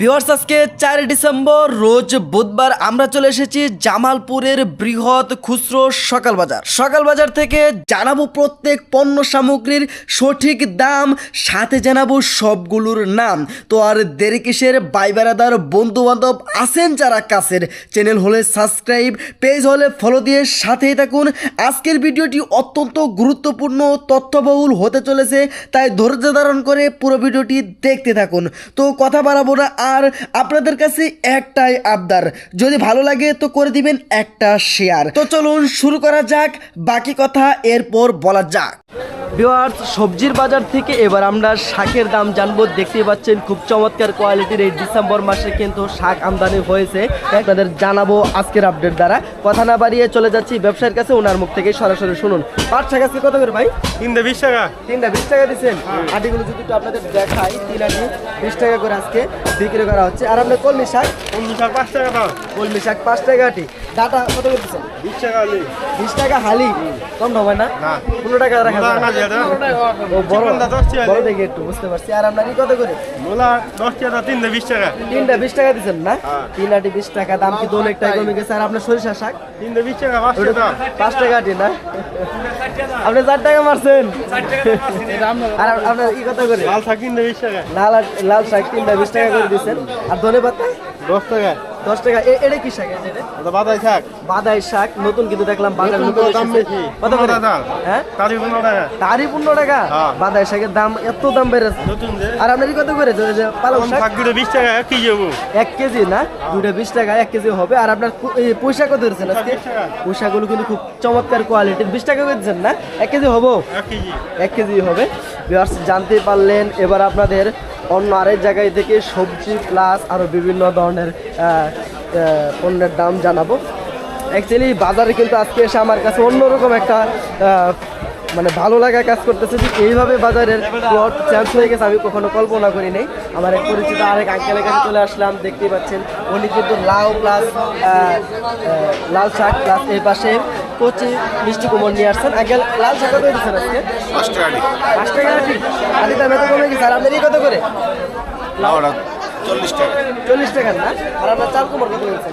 Viewers আজকে চার December, রোজ বুধবার আমরা চলে এসেছি জামালপুরের বৃহৎ খুচরো সকাল বাজার। সকাল বাজার থেকে জানাব প্রত্যেক পণ্য সামগ্রীর সঠিক দাম, সাথে জানাব সবগুলোর নাম। তো আর দেরি কিসের বাই বেড়াদার বন্ধু বান্ধব আছেন যারা কাছের চ্যানেল হলে সাবস্ক্রাইব পেজ হলে ফলো দিয়ে সাথেই থাকুন। আজকের ভিডিওটি অত্যন্ত গুরুত্বপূর্ণ, তথ্যবহুল হতে চলেছে, তাই ধৈর্য ধারণ করে পুরো ভিডিওটি দেখতে থাকুন। তো কথা বাড়াবো না আর আপনাদের কাছে একটাই আবদার। যদি ভালো লাগে তো করে দিবেন একটা শেয়ার তো চলুন শুরু করা যাক বাকি কথা এরপর বলা যাক। ভিওয়ার্স সবজির বাজার থেকে এবার আমরা শাকের দাম জানব। দেখতেই পাচ্ছেন খুব চমৎকার কোয়ালিটির এই ডিসেম্বর মাসে কিন্তু শাক আমদানি হয়েছে। আপনাদের জানাব আজকের আপডেট দ্বারা। কথা না বাড়িয়ে চলে যাচ্ছি ব্যবসার কাছে ওনার মুখ থেকে সরাসরি শুনুন। পাঁচ শাক আজকে কত করে ভাই? তিনটে বিশ টাকা। তিনটা বিশ টাকা দিচ্ছেন। আটিগুলো যদি একটু আপনাদের দেখাই তিন আটি বিশ টাকা করে আজকে। বিক্রি করা হচ্ছে। আর আপনার কলমি শাক? পনেরো টাকা পাঁচ টাকা দাও কলমি শাক পাঁচ টাকা আটি। ডাটা কত করে দিচ্ছেন বিশ টাকা আলি। বিশ টাকা হালি। কম হবে না। পনেরো টাকা রাখা মূলা না না? যেটা ও বড়। বড় দেখে একটু বুঝতে পারছি। আর আপনার কত করে? মূলা দশ টাকা তিনটে বিশ টাকা। তিনটা বিশ টাকা দিচ্ছেন না? হ্যাঁ। তিন আটি বিশ টাকা দাম কি কিন্তু অনেকটাই কমে গেছে। আর আপনার সরিষা শাক? তিনটে বিশ টাকা পাঁচ টাকা আটি না? আপনি চার টাকা মারছেন? আর আপ- আপনার ই কত করে? লাল শাক তিনটে বিশ টাকা। লাল লাল শাক তিনটা বিশ টাকা করে দিচ্ছেন আর ধনে পাতা? দশ টাকা। দশ টাকা। এটা কি শাক? এটা বাদাই শাক। বাদাই শাক। নতুন কিন্তু দেখলাম বাজার নতুন নতুন দাম বেশি। কত করে? হ্যাঁ? তারি পনেরো টাকা। তারই পনেরো টাকা? হ্যাঁ। বাদাই শাকের দাম এত দাম বেড়েছে। নতুন যে। আর আপনার কত করে? যে- পালং শাক? শাক দুটো বিশ টাকা এক কেজি এক কেজি না? দুটো বিশ টাকা এক কেজি হবে। আর আপনার পয়সা কত দিচ্ছেন আজকে। পয়সাগুলো কিন্তু খুব চমৎকার কোয়ালিটির বিশ টাকা করে দিচ্ছেন না? এক কেজি হব? এক কেজি। হবে। ভিউয়ার্স জানতে পারলেন। এবার আপনাদের অন্য আরেক জায়গায় থেকে সবজি প্লাস আরও বিভিন্ন ধরনের পণ্যের দাম জানাব। অ্যাকচুয়ালি বাজারে কিন্তু আজকে এসে আমার কাছে অন্যরকম একটা মানে ভালো লাগা কাজ করতেছে যে এইভাবে বাজারের প্লট চেঞ্জ হয়ে গেছে, আমি কখনো কল্পনা করি নাই। আমার এক পরিচিত আরেক আঙ্কেলের কাছে চলে আসলাম, দেখতেই পাচ্ছেন, উনি কিন্তু লাউ প্লাস লাল শাক প্লাস এই পাশে কচি মিষ্টি কুমড় নিয়ে আসছেন। আঙ্কেল লাল শাক কত দিচ্ছেন আজকে? পাঁচ টাকা পাঁচ টাকা আটি আটি দাম এত কমে গেছে। আর আপনার কত করে? লাউটা চল্লিশ টাকা। চল্লিশ টাকা না? আর আপনার চাল কুমড় কত দিচ্ছেন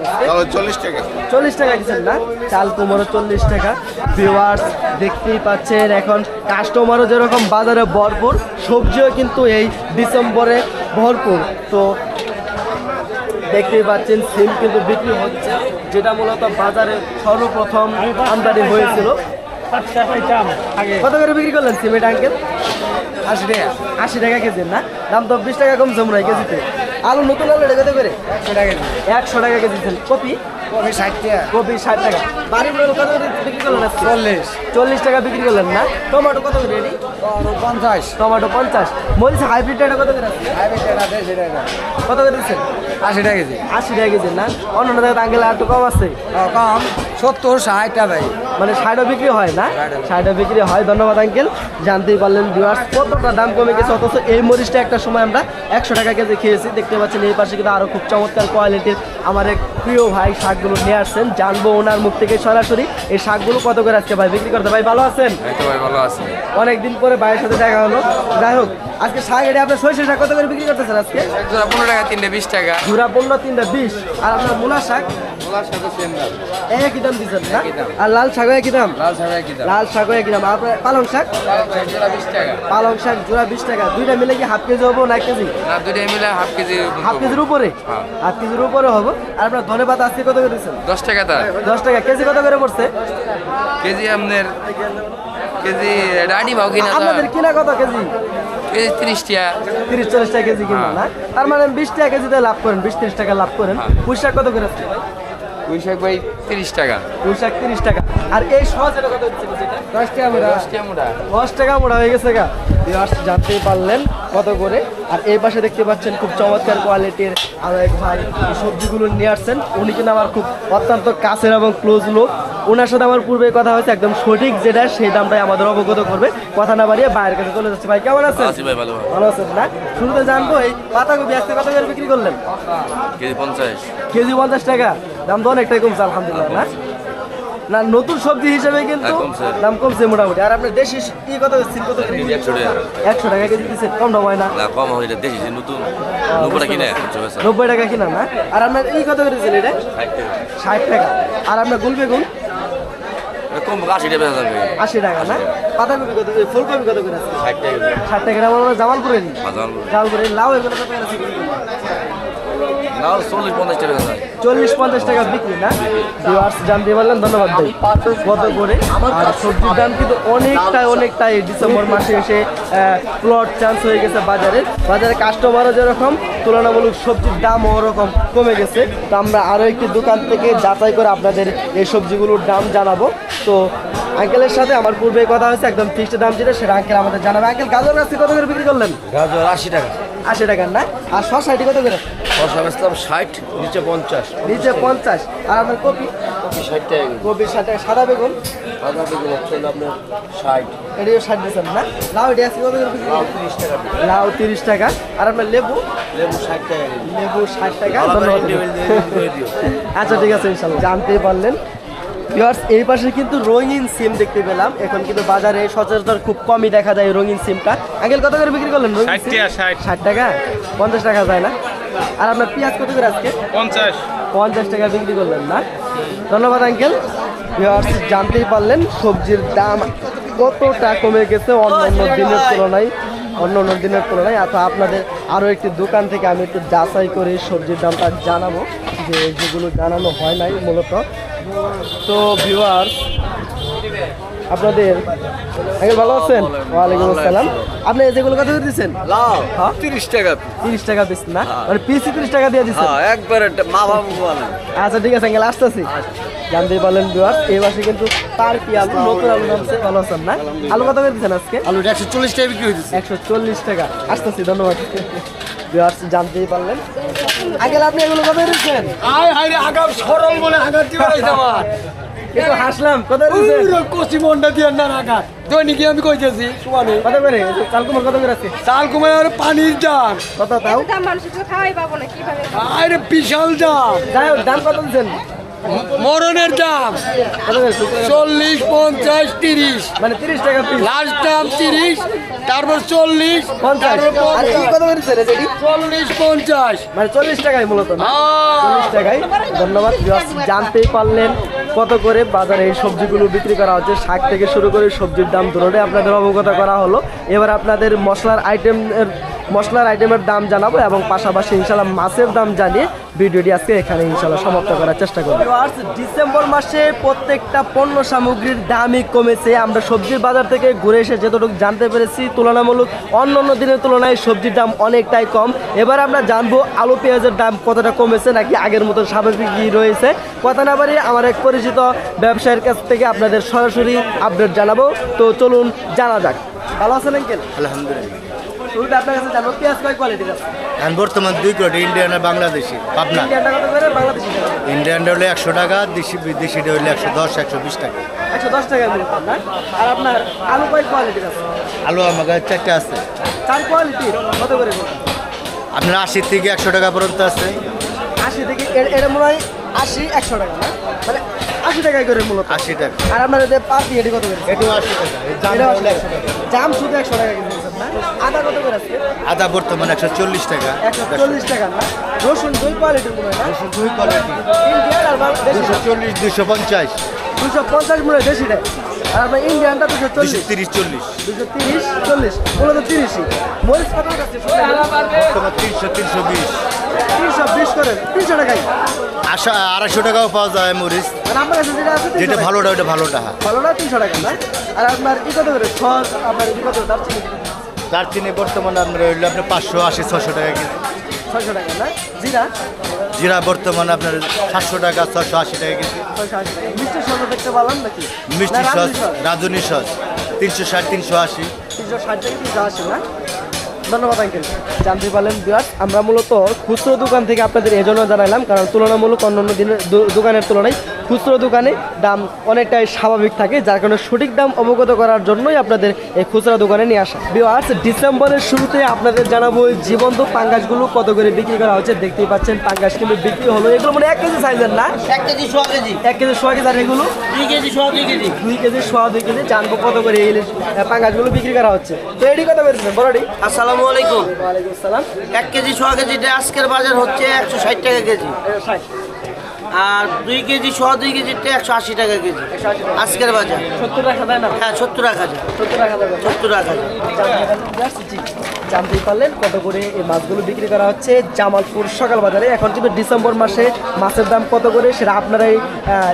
চল্লিশ টাকা। চল্লিশ টাকা দিচ্ছেন না? চাল কুমড়ো চল্লিশ টাকা। ভিওয়ার্স দেখতেই পাচ্ছেন এখন কাস্টমারও যেরকম বাজারে ভরপুর সবজিও কিন্তু এই ডিসেম্বরে ভরপুর। তো দেখতেই পাচ্ছেন সিম কিন্তু বিক্রি হচ্ছে। যেটা মূলত বাজারে সর্বপ্রথম আমদানি হয়েছিল। কত করে বিক্রি করলেন সিমেন্ট আঙ্কেল? আশি টাকা। আশি টাকা কেজি না? দাম তো বিশ টাকা কমছে মনে হয় কেজিতে। আলু নতুন আলু এটা কত করে? একশো টাকা একশো টাকা কেজি দিচ্ছেন কপি? কপি ষাট টাকা। কপি ষাট টাকা। বাড়ির কত করে বিক্রি করলেন চল্লিশ। চল্লিশ টাকা বিক্রি করলেন না? টমেটো কত করে এটি? পঞ্চাশ। টমেটো পঞ্চাশ। মরিচ হাইব্রিড এটা কত করে হাইব্রিড কত করে দিচ্ছেন? আশি টাকা কেজি। আশি টাকা কেজি না? অন্য জায়গায় আঙ্কেল আর একটু কম আছে? কম। সত্তর ষাট টাকা ভাই। মানে ষাটও বিক্রি হয় না? ষাটও বিক্রি হয়। ধন্যবাদ আঙ্কেল। জানতেই পারলেন ভিউয়ার্স কতটা দাম কমে গেছে? অথচ এই মরিচটা একটা সময় আমরা একশো টাকা কেজি খেয়েছি। দেখতে পাচ্ছেন এই পাশে কিন্তু আরও খুব চমৎকার কোয়ালিটির আমার এক প্রিয় ভাই শাকগুলো নিয়ে আসছেন। জানব ওনার মুখ থেকে সরাসরি এই শাকগুলো কত করে আজকে ভাই বিক্রি করতে? ভাই ভালো আছেন? ভাই ভালো আছে। অনেকদিন পরে ভাইয়ের সাথে দেখা হলো। যাই হোক আজকে শাক এটা আপনার সরিষা শাক কত করে বিক্রি করতেছেন আজকে? পনেরো টাকা তিনটে বিশ টাকা। ঝুরা পনেরো তিনটা বিশ আর আপনার মূলা শাক? একই দাম দিচ্ছেন না? আর লাল শাকও একই দাম? লাল শাকের কি দাম। একই দাম। আর পালং শাক? জোড়া পালং শাক জোড়া বিশ টাকা। দুইটা মিলে কি হাফ কেজি হব না এক কেজি? দুটোই মিলে হাফ কেজি হাফ কেজির উপরে? হ্যাঁ। হাফ কেজির উপরে হব। আর আপনার ধনে পাতা আজকে কত করে দিচ্ছেন? দশ টাকা তার। দশ টাকা। কেজি কত করে পড়ছে? কেজি আপনার কেজি রাডি ভাও কিনা আপনাদের কিনা কত কেজি? কেজি তিরিশ টাকা। তিরিশ চল্লিশ টাকা কেজি কিনা হ্যাঁ। না তার মানে বিশ টাকা কেজিতে লাভ করেন বিশ তিরিশ টাকা লাভ করেন। হ্যাঁ। পুঁই শাক কত করে আজকে ভাই? শাক ভাই তিরিশ টাকা। পুঁই শাক তিরিশ টাকা। আর এই সহজ এটা কত যেটা দশ টাকা মোটা দশ টাকা মোটা দশ টাকা মোটা হয়ে গেছে গা। ভিউয়ার্স জানতেই পারলেন কত করে। আর এই পাশে দেখতে পাচ্ছেন খুব চমৎকার কোয়ালিটির আরও এক ভাই সবজিগুলো নিয়ে আসছেন। উনি কিন্তু আমার খুব অত্যন্ত কাছের এবং ক্লোজ লোক। ওনার সাথে আমার পূর্বে কথা হয়েছে একদম সঠিক যেটা সেই দামটাই আমাদের অবগত করবে। কথা না বাড়িয়ে বাইরের কাছে চলে যাচ্ছে। ভাই কেমন আছেন? ভাই ভালো ভালো। আছেন না? শুরুতে জানব এই পাতাকপি আজকে কত করে বিক্রি করলেন? কেজি পঞ্চাশ। কেজি পঞ্চাশ টাকা। দাম তো অনেকটাই কমছে আলহামদুলিল্লাহ না? না নতুন সবজি হিসেবে কিন্তু দাম কমছে মোটামুটি। আর আপনার দেশি কি কত সিম কত একশো টাকা। একশো টাকা কেজি দিচ্ছে কম দাম হয় না? কম হয় এটা যে নতুন। কিনে নব্বই টাকা কিনা না? আর আপনার এই কত করে দিচ্ছেন এটা? ষাট টাকা। আর আপনার গুল বেগুন? এটা কম আশি টাকা বেচা যাবে। আশি টাকা না? পাতাকপি কত ফুলকপি কত করে আছে? ষাট টাকা। ষাট টাকা আমার জামালপুরের জামালপুরের লাউ এগুলো তো পেয়ে আছে চল্লিশ পঞ্চাশ টাকা যায় চল্লিশ পঞ্চাশ টাকা বিক্রি না? ভিউয়ার্স জানতে পারলেন ধন্যবাদ ভাই। কত করে? আর সবজির দাম কিন্তু অনেকটাই অনেকটাই ডিসেম্বর মাসে এসে প্লট চান্স হয়ে গেছে বাজারে। বাজারে কাস্টমারও যেরকম তুলনামূলক সবজির দাম ওরকম কমে গেছে। তো আমরা আরও একটি দোকান থেকে যাচাই করে আপনাদের এই সবজিগুলোর দাম জানাব। তো আঙ্কেলের সাথে আমার পূর্বে কথা হয়েছে একদম ফিক্সড দাম যেটা সেটা আঙ্কেল আমাদের জানাবে। আঙ্কেল গাজর গাছ কত করে বিক্রি করলেন? গাজর আশি টাকা। আশি টাকার না? আর শশা এটি কত করে? শশা বেচলাম ষাট নিচে পঞ্চাশ। নিচে পঞ্চাশ। আর আপনার কপি? ষাট টাকা কপি ষাট টাকা। সাদা বেগুন? সাদা বেগুন হচ্ছে আপনার ষাট। এটিও ষাট দিচ্ছেন না? লাউ এটি আছে কত লাউ তিরিশ টাকা লাউ তিরিশ টাকা। আর আপনার লেবু? লেবু ষাট টাকা লেবু ষাট টাকা। আচ্ছা ঠিক আছে ইনশাল্লাহ। জানতেই পারলেন। ভিউয়ার্স এই পাশে কিন্তু রঙিন সিম দেখতে পেলাম। এখন কিন্তু বাজারে সচরাচর খুব কমই দেখা যায় রঙিন সিমটা। আঙ্কেল কত করে বিক্রি করলেন ষাট টাকা, ষাট। ষাট টাকা? পঞ্চাশ টাকা যায় না? আর আপনার পেঁয়াজ কত করে আজকে? পঞ্চাশ। পঞ্চাশ টাকা বিক্রি করলেন না। ধন্যবাদ আঙ্কেল। ভিউয়ার্স জানতেই পারলেন সবজির দাম কতটা কমে গেছে অন্য অন্য দিনের তুলনায়। অন্য অন্য দিনের তুলনায়। অথবা আপনাদের আরও একটি দোকান থেকে আমি একটু যাচাই করে সবজির দামটা জানাব। যে যেগুলো জানানো হয় নাই মূলত তো ভিউয়ার্স আপনাদের ভালো আছেন? ওয়ালাইকুম আসসালাম। আপনি যেগুলো কথা দিচ্ছেন লাও হ্যাঁ? তিরিশ টাকা তিরিশ টাকা পিস না? মানে পিসি তিরিশ টাকা দিয়ে দিচ্ছেন হ্যাঁ একবারে মা বাবু বলেন। আচ্ছা ঠিক আছে আঙ্কেল আসতেছি। জানতেই পারলেন বিহার এই মাসে কিন্তু তার কি আলু নতুন আলু নামছে ভালো আছেন না? আলু কত করে দিচ্ছেন আজকে? আলু একশো চল্লিশ টাকা বিক্রি হয়েছে একশো চল্লিশ টাকা। আসতেছি ধন্যবাদ। বিহার জানতেই পারলেন। আঙ্কেল আপনি এগুলো কত দিচ্ছেন আয় হায় রে আগাম সরল বলে আঘাত দিবে আমার। একটু হাসলাম কথা পুরো কচি মন্ডা দিয়ে না আঘাত। দৈনিকে আমি কইতেছি সুমানে কত করে? কালকুমার কত করে আছে? চাল পানির দাম। কত তাও? দাম মানুষ তো খাওয়াই পাবো না কীভাবে? আরে বিশাল দাম। যাই হোক দাম কত দিচ্ছেন? মরণের দাম চল্লিশ পঞ্চাশ তিরিশ। মানে তিরিশ টাকা লাস্ট দাম তিরিশ তারপর চল্লিশ? চল্লিশ পঞ্চাশ। মানে চল্লিশ টাকায় মূলত চল্লিশ টাকায়। ধন্যবাদ। জানতেই পারলেন কত করে বাজারে এই সবজিগুলো বিক্রি করা হচ্ছে। শাক থেকে শুরু করে সবজির দাম দুটোটাই আপনাদের অবগত করা হলো। এবার আপনাদের মশলার আইটেম মশলার আইটেমের দাম জানাব এবং পাশাপাশি ইনশাল্লাহ মাছের দাম জানিয়ে ভিডিওটি আজকে এখানে ইনশাল্লাহ সমাপ্ত করার চেষ্টা করব। ডিসেম্বর মাসে প্রত্যেকটা পণ্য সামগ্রীর দামই কমেছে। আমরা সবজির বাজার থেকে ঘুরে এসে যতটুকু জানতে পেরেছি তুলনামূলক অন্য অন্য দিনের তুলনায় সবজির দাম অনেকটাই কম। এবার আমরা জানব আলু পেঁয়াজের দাম কতটা কমেছে নাকি আগের মতো স্বাভাবিকই রয়েছে। কথা না বাড়িয়ে আমার এক পরিচিত ব্যবসায়ীর কাছ থেকে আপনাদের সরাসরি আপডেট জানাব। তো চলুন জানা যাক। ভালো আছেন আঙ্কেল? আলহামদুলিল্লাহ। শুরুতে আপনার কাছে জানব পেঁয়াজ কয় কোয়ালিটির আছে? এখন বর্তমান দুই কোটি ইন্ডিয়ান আর বাংলাদেশি পাবনা। ইন্ডিয়ানটা কত করে? বাংলাদেশি ইন্ডিয়ানটা হলে একশো টাকা দেশি বিদেশিটা হলে একশো দশ একশো বিশ টাকা। একশো দশ টাকা আর আপনার আলু কয় কোয়ালিটির আছে? আলু আমার কাছে চারটে আছে। চার কোয়ালিটির কত করে আপনার আশি থেকে একশো টাকা পর্যন্ত আছে। আশি থেকে এটা মনে হয় আশি একশো টাকা না? মানে আশি টাকায় করে মূলত। আশি টাকা। আর আপনার যে পাতি এটি কত করে? এটাও আশি টাকা। জাম শুধু একশো টাকা কিন্তু। আদা কত করে আছে? আদা বর্তমান একশো চল্লিশ টাকা। একশো চল্লিশ টাকা না? রসুন দুই রসুন কোয়ালিটি আর বা- দেশি? চল্লিশ দুশো পঞ্চাশ। দুশো পঞ্চাশ মনে হয় দেশিটা আর আপনার ইন্ডিয়ানটা দুশো চল্লিশ। তিরিশ চল্লিশ। দুশো তিরিশ চল্লিশ। মূলত তিরিশই। মরিচ কত আছে? তোমার তিনশো তিনশো বিশ। তিনশো বিশ করে। তিনশো টাকাই। আশা আড়াইশো টাকাও পাওয়া যায় মরিচ। মানে আপনার কাছে যেটা আছে যেটা ভালোটা ওটা ভালোটা। ভালোটা তিনশো টাকা না? আর আপনার ই কত করে? ছয় আপনার ই কত দারচিনি বর্তমানে আপনার হইল আপনার পাঁচশো আশি ছশো টাকা কেজি। ছশো টাকা না? জিরা? জিরা বর্তমানে আপনার সাতশো টাকা ছশো আশি টাকা কেজি। টাকা। মিষ্টি সরবত দেখতে পারলাম নাকি? মিষ্টি সস রাঁধুনি সস? তিনশো ষাট তিনশো আশি। তিনশো ষাট থেকে তিনশো আশি না? ধন্যবাদ আঙ্কেল। জানতে পারলেন বিয়ার আমরা মূলত খুচরো দোকান থেকে আপনাদের এজন্য জানাইলাম কারণ তুলনামূলক অন্য অন্য দিনের দোকানের তুলনায় খুচরো দোকানে দাম অনেকটাই স্বাভাবিক থাকে যার কারণে সঠিক দাম অবগত করার জন্যই আপনাদের এই খুচরা দোকানে নিয়ে আসা। বিওয়ার্স ডিসেম্বরের শুরুতে আপনাদের জানাব জীবন্ত পাঙ্গাসগুলো কত করে বিক্রি করা হচ্ছে। দেখতেই পাচ্ছেন পাঙ্গাস কিন্তু বিক্রি হলো। এগুলো মানে এক কেজি সাইজের না? এক কেজি সোয়া কেজি। এক কেজি সোয়া কেজি আর এগুলো? দুই কেজি সোয়া দুই কেজি। দুই কেজি সোয়া দুই কেজি জানব কত করে এই পাঙ্গাসগুলো বিক্রি করা হচ্ছে। তো এটি কত করে দিচ্ছেন বড়টি আসসালামু আলাইকুম। ওয়ালাইকুম আসসালাম। এক কেজি সোয়া কেজিটা আজকের বাজার হচ্ছে একশো ষাট টাকা কেজি। ষাট। আর দুই কেজি সোয়া দুই কেজিটা একশো আশি টাকা কেজি আজকের বাজার সত্তর টাকা না হ্যাঁ সত্তর হাজার সত্তর টাকা সত্তর জানতেই পারলেন কত করে এই মাছগুলো বিক্রি করা হচ্ছে। জামালপুর সকাল বাজারে এখন কিন্তু ডিসেম্বর মাসে মাছের দাম কত করে সেটা আপনারাই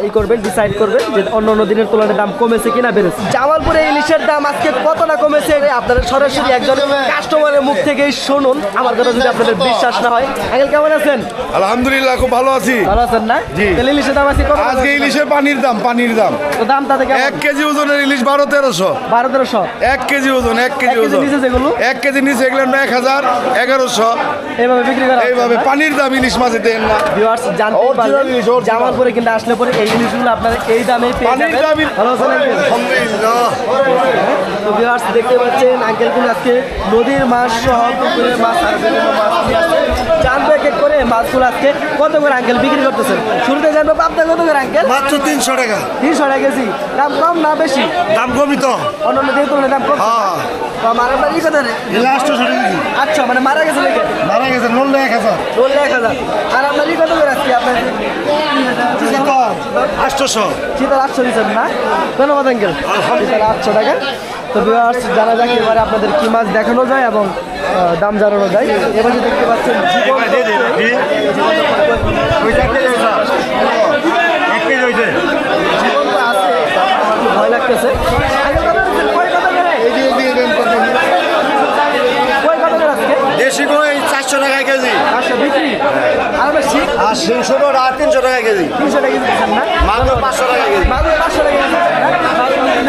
ই করবেন ডিসাইড করবেন যে অন্য অন্য দিনের তুলনায় দাম কমেছে কিনা বেড়েছে। জামালপুরে ইলিশের দাম আজকে কত না কমেছে আপনারা সরাসরি একজন কাস্টমারের মুখ থেকেই শুনুন। আমার কথা যদি আপনাদের বিশ্বাস না হয়। আঙ্কেল কেমন আছেন? আলহামদুলিল্লাহ খুব ভালো আছি। ভালো আছেন না? জি। তাহলে ইলিশের দাম আজকে কত আজকে ইলিশের পানির দাম পানির দাম। তো দাম তাতে কেমন? এক কেজি ওজনের ইলিশ বারো তেরোশো। বারো তেরোশো? এক কেজি ওজন এক কেজি ওজন। নিচে যেগুলো? কেজি নিচে এগুলো এক হাজার এগারোশো। এইভাবে বিক্রি করা এইভাবে পানির দাম ইলিশ মাছে দেন না। ভিউয়ার্স জানতে পারলেন জামালপুরে কিন্তু আসলে পরে এই জিনিসগুলো আপনারা এই দামে পেয়ে যাবেন। তো ভিউয়ার্স দেখতে পাচ্ছেন আঙ্কেল কিন্তু আজকে নদীর মাছ সহ পুকুরের মাছ আর বিভিন্ন মাছ নিয়ে আসছে। জানব এক এক করে মাছগুলো আজকে কত করে আঙ্কেল বিক্রি করতেছেন? শুরুতে জানব পাবদা কত করে আঙ্কেল মাত্র তিনশো টাকা। তিনশো টাকা কেজি। দাম কম না বেশি? দাম কমই তো। অন্যান্য দিনের তুলনায় দাম কম। তো আমার কথা লাস্ট আচ্ছা মানে মারা গেছে নাকি মারা গেছে নল্লে এক হাজার। বললে এক হাজার। আর আপনার ই কত করে আজকে আপনার? আটশোশো। শীতল আটশো দিচ্ছেন না? ধন্যবাদ আঙ্কেল। শীতল আটশো টাকা। তো viewers, জানা যাক এবারে আপনাদের কি মাছ দেখানো যায় এবং দাম জানানো যায় এবার যে দেখতে পাচ্ছেন ভয় লাগতেছে আঙ্কেল কত দিচ্ছেন? কই কত করে? কই কত করে আজকে? দেশি চারশো টাকা কেজি। আর আমরা শীত? আর তিনশো আর তিনশো টাকা কেজি। তিনশো টাকা কেজি মাগুর পাঁচশো টাকা কেজি। মাগুর পাঁচশো টাকা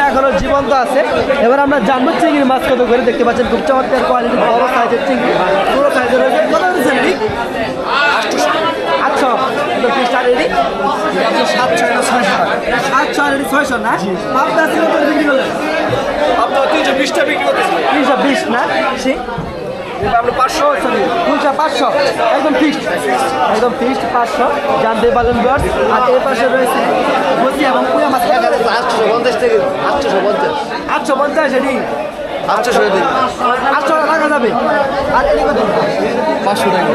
এখনও জীবন্ত আছে। এবার আমরা জানব চিংড়ির মাছ কত করে দেখতে পাচ্ছেন। খুব চমৎকার কোয়ালিটি বড় সাইজের চিংড়ি। পুরো সাইজের রয়েছে কত দিচ্ছেন রেডি সাতশো ছয়শো? সাতশো ছয়শো না? পাবদা বিক্রি করলেন? তিনশো বিশটা বিক্রি তিনশো বিশ না? সে আমরা পাঁচশো তিনশো পাঁচশো। একদম ফিক্সড একদম ফিক্সড পাঁচশো। জানতে পারলেন বট আর এর পাশে রয়েছে বসি এবং পুয়া মাছ। আটশো পঞ্চাশ থেকে আটশো পঞ্চাশ আটশো পঞ্চাশ এটি। আটশো আটশো টাকা যাবে। আর এটি কত পাঁচশো টাকা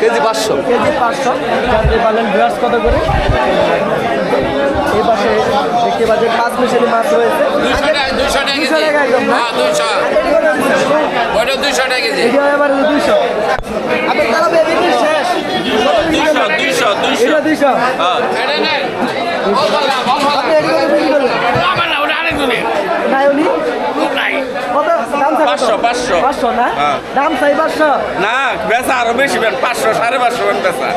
কেজি পাঁচশো। কেজি পাঁচশো। জানতে পারলেন বিয়ার্স কত করে? এই পাশে দেখতে পাচ্ছেন পাঁচ মিশালি মাছ রয়েছে। টাকা টাকা দুশো টাকা একদম। টাকা কেজি। এবার আপনার তারা শেষ। না বেচা আরও বেশি পাঁচশো সাড়ে পাঁচশো বেচা।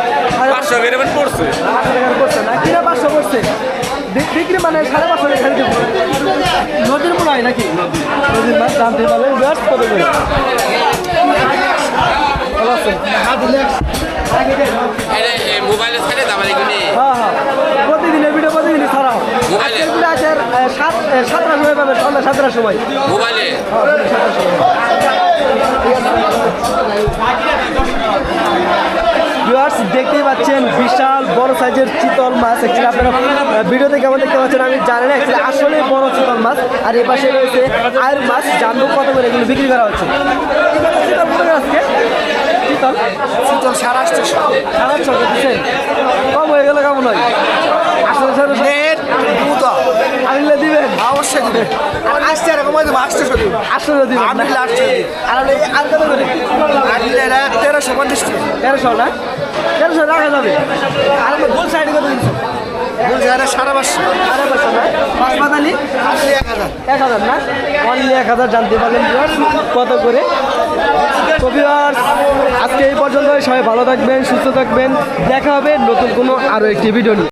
পাঁচশো বেড়ে পড়ছে। পাঁচশো করছে না? কিনা পাঁচশো করছে বি- বিক্রি মানে সাড়ে পাঁচশো টাকা ছাড়ি দেবো নদীর মনে হয় নাকি? নদীর মাছ জানতে পারলে কত করে হ্যাঁ হ্যাঁ। প্রতিদিনের ভিডিও প্রতিদিনই ছাড়াও। আজকের ভিডিও আছে সাত সাতটার সময় সন্ধ্যা সাতটার সময়। মোবাইলে? ভিউয়ার্স দেখতেই পাচ্ছেন বিশাল বড় সাইজের চিতল মাছ। অ্যাকচুয়ালি আপনারা ভিডিওতে কেমন দেখতে পাচ্ছেন আমি জানি না আসলে বড় চিতল মাছ আর এই পাশে রয়েছে আয়ের মাছ জানব কত করে এগুলো বিক্রি করা হচ্ছে। আজকে চিতল চিতল সাড়ে আটশো সাড়ে আটশো কম হয়ে গেলে কেমন হয়? আসলে আনলে দিবেন? অবশ্যই দিবে আর আসছে এরকম হয়তো দিবেন আর করে? তেরোশো পঞ্চাশ তেরোশো না? তেরোশো রাখা যাবে। আর গোল সাইডে কত দিচ্ছেন বলছে এরা পাঁচশো। সাড়ে পাঁচশো না? পাঁচ পাতালি এক হাজার। এক হাজার না? অনলি এক হাজার জানতে পারলেন কত করে? তো আজকে এই পর্যন্ত সবাই ভালো থাকবেন সুস্থ থাকবেন। দেখা হবে নতুন কোনো আরও একটি ভিডিও নিয়ে।